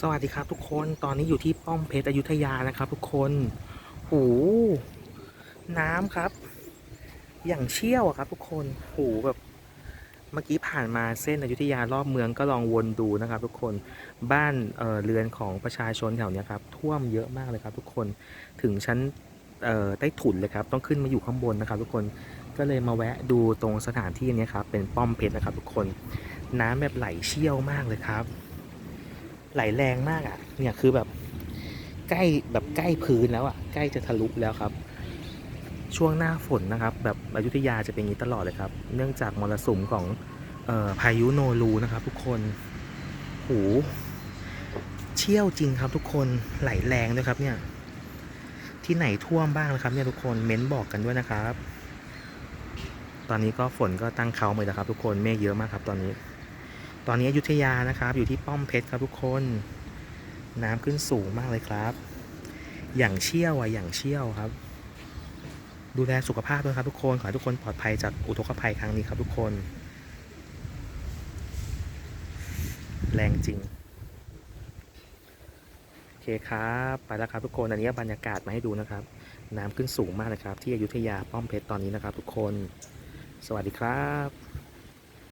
สวัสดีครับทุกคนตอนนี้อยู่ที่ป้อมเพชรอยุธยานะครับ ทุกคนหูน้ำครับ อย่างเชี่ยวอะครับทุกคนหูแบบเมื่อกี้ผ่านมาเส้นอยุธยารอบเมืองก็ลองวนดูนะครับ ทุกคนบ้านเออเรือนของประชาชนแถวนี้ครับท่วมเยอะมากเลยครับ ทุกคนถึงชั้นเออใต้ถุนเลยครับ ต้องขึ้นมาอยู่ข้างบนนะครับ ทุกคนก็เลยมาแวะดูตรงสถานที่นี้ครับเป็นป้อมเพชรนะครับ ทุกคนน้ำแบบไหลเชี่ยวมากเลยครับ ไหลแรงมากอะ เนี่ยคือแบบใกล้แบบใกล้พื้นแล้วอะ ใกล้จะทะลุแล้วครับ ช่วงหน้าฝนนะครับ แบบอยุธยาจะเป็นอย่างนี้ตลอดเลยครับ เนื่องจากมรสุมของออพายุโนรูนะครับ ทุกคนโหเชี่ยวจริงครับทุกคนไหลแรงด้วยครับ เนี่ย ที่ไหนท่วมบ้างนะครับ เนี่ยทุกคนเม้นบอกกันด้วยนะครับ ตอนนี้ก็ฝนก็ตั้งเขาเลยนะครับ ทุกคนเมฆเยอะมากครับ ตอนนี้ ตอนนี้อยุธยานะครับ อยู่ที่ป้อมเพชรครับทุกคน น้ำขึ้นสูงมากเลยครับ อย่างเชี่ยวอะอย่างเชี่ยวครับ ดูแลสุขภาพด้วยครับทุกคนขอให้ทุกคนปลอดภัยจากอุทกภัยครั้งนี้ครับทุกคน แรงจริงโอเคครับไปแล้วครับทุกคนอันนี้บรรยากาศมาให้ดูนะครับ น้ำขึ้นสูงมากเลยครับ ที่อยุธยาป้อมเพชรตอนนี้นะครับ ทุกคน สวัสดีครับ